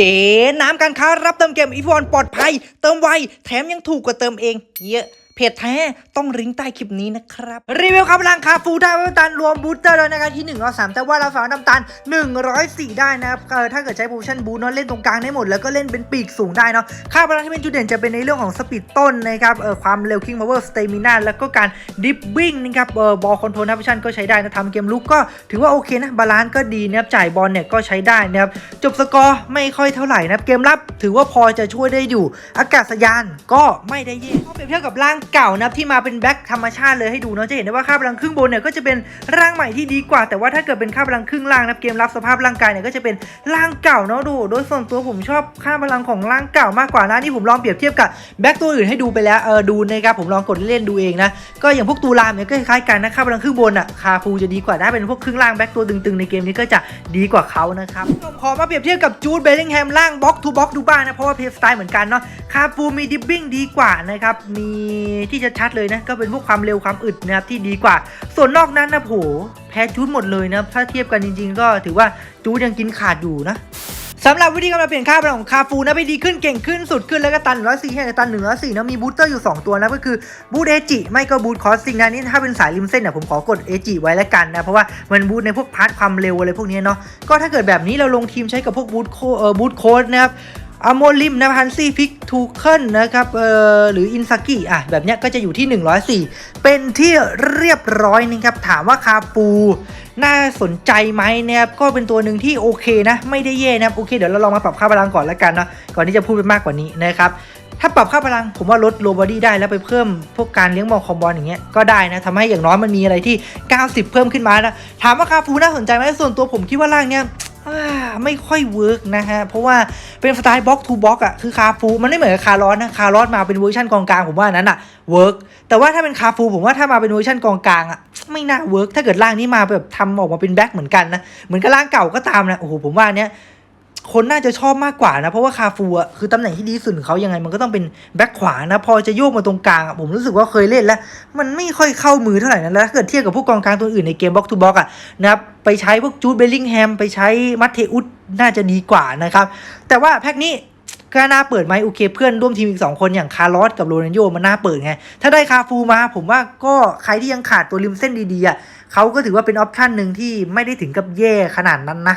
เจ๊น้ำการค้ารับเติมเกมอีฟอนปลอดภัย เติมไว แถมยังถูกกว่าเติมเอง เยอะ เพจแท้ต้องลิงก์ใต้คลิปนี้นะครับรีวิวครับพลังคาฟูได้น้ำตาลรวมบูสเตอร์เลยนะครับที่1เอา3แต่ว่าเราสามารถน้ำตาล 104 ได้นะครับเออถ้าเกิดใช้โพชั่นบูเนาะเล่นตรงกลางได้หมด แล้วก็เล่นเป็นปีกสูงได้เนาะค่าพลังที่เป็นจุดเด่นจะเป็นในเรื่องของสปีดต้นนะครับเออความเร็วคิงพาวเวอร์สเตมินาแล้วก็การดิฟวิ่งนะครับเออบอลคอนโทรลนับชั่นก็ใช้ได้นะทำเกมลุกก็ถือว่าโอเคนะบาลานซ์ก็ดีนะครับจ่ายบอลเนี่ยก็ใช้ได้นะครับจบสกอร์ไม่ค่อยเท่าไหร่นะเกมรับถือว่าพอจะช่วยได้อยู่ อากาศยานก็ไม่ได้แย่เปรียบเทียบกับร่างเก่านะที่มาเป็นแบ็คธรรมชาติเลยให้ดูเนาะจะเห็นได้ว่าค่าพลังครึ่งบนเนี่ยก็จะเป็นร่างใหม่ที่ดีกว่า แต่ว่าถ้าเกิดเป็นค่าพลังครึ่งล่างนะเกมรับสภาพร่างกายเนี่ยก็จะเป็นร่างเก่าเนาะดู โดยส่วนตัวผมชอบค่าพลังของร่างเก่ามากกว่านะนี่ผมลองเปรียบเทียบกับแบ็คตัวอื่นให้ดูไปแล้วเออดูนะครับผมลองกดเล่นดูเองนะก็อย่างพวกตูรามเนี่ยก็คล้ายกันนะค่าพลังครึ่งบนอะคาฟูจะดีกว่าถ้าเป็นพวกครึ่งล่างแบ็คตัวตึงๆในเกมนี้ก็จะดีกว่าเขานะครับมขอมาเปรียบเทียบกับจูดเบลลิงแฮมล่างบล็อกทูบล็อกดูบ้างนะเพราะว่าเพลย์สไตล์เหมือนกันเนาะคาฟูมีดิบบิ้งดีกว่านะครับมีที่จะชัดเลยนะ ก็เป็นพวกความเร็วความอึดนะครับที่ดีกว่า ส่วนนอกนั้นนะโหแพ้จูดหมดเลยนะถ้าเทียบกันจริง ๆ ก็ถือว่าจูดยังกินขาดอยู่นะสำหรับวิธีการเปลี่ยนค่าพลังของคาฟูนะไปดีขึ้นเก่งขึ้นสุดขึ้นแล้วก็ตันร้อยสี่ให้ตันหนึ่งร้อยสี่นะมีบูสเตอร์อยู่ 2 ตัวนะก็คือบูเอจิไม่ก็บูทคอสซิงนะนี่ถ้าเป็นสายริมเส้นเนี่ยผมขอกดเอจิไว้แล้วกันนะ เพราะว่ามันบูทในพวกพาร์ทความเร็วอะไรพวกนี้เนาะก็ถ้าเกิดแบบนี้เราลงทีมใช้กับพวกบูทโคเอ่อบูทโค้ดนะครับ อโมลิมนะพันซี่พิกทูเคิลนะครับเออหรืออินซากิอะแบบเนี้ยก็จะอยู่ที่ 104 เป็นที่เรียบร้อยนะครับ ถามว่าคาฟูน่าสนใจไหมนะครับก็เป็นตัวหนึ่งที่โอเคนะ ไม่ได้แย่นะครับโอเคเดี๋ยวเราลองมาปรับค่าพลังก่อนแล้วกันเนาะก่อนที่จะพูดไปมากกว่านี้นะครับถ้าปรับค่าพลังผมว่าลดโลบอดี้ได้แล้วไปเพิ่มพวกการเลี้ยงบอลคอมบอลอย่างเงี้ยก็ได้นะทำให้อย่างน้อยมันมีอะไรที่ 90 เพิ่มขึ้นมานะถามว่าคาฟูน่าสนใจไหมส่วนตัวผมคิดว่าร่างเนี้ย ไม่ค่อยเวิร์กนะฮะ เพราะว่าเป็นสไตล์บล็อกทูบล็อกอะคือคาฟูมันไม่เหมือนคาร์ลอนนะคาร์ลอนมาเป็นเวอร์ชันกองกลางผมว่านั้นอะเวิร์กแต่ว่าถ้าเป็นคาฟูผมว่าถ้ามาเป็นเวอร์ชันกองกลางอะไม่น่าเวิร์กถ้าเกิดร่างนี้มาแบบทำออกมาเป็นแบ็คเหมือนกันนะเหมือนกับร่างเก่าก็ตามนะโอ้โหผมว่าเนี้ย คนน่าจะชอบมากกว่านะ เพราะว่าคาฟูอะคือตำแหน่งที่ดีสุดของเขายังไงมันก็ต้องเป็นแบ็คขวานะ พอจะโยกมาตรงกลางอะผมรู้สึกว่าเคยเล่นแล้ว มันไม่ค่อยเข้ามือเท่าไหร่นะแล้วถ้าเกิดเทียบกับพวกกองกลางตัวอื่นในเกมบล็อกทูบล็อกอะนะครับไปใช้พวกจูดเบลลิงแฮมไปใช้มัตเทอุสน่าจะดีกว่านะครับ แต่ว่าแพ็กนี้ก็น่าเปิดไหมโอเคเพื่อนร่วมทีมอีก 2 คนอย่างคาร์ลอสกับโรนันโยมันน่าเปิดไง ถ้าได้คาฟูมา ผมว่าก็ใครที่ยังขาดตัวริมเส้นดีๆอะเขาก็ถือว่าเป็นออปชันหนึ่งที่ไม่ได้ถึงกับแย่ขนาดนั้นนะ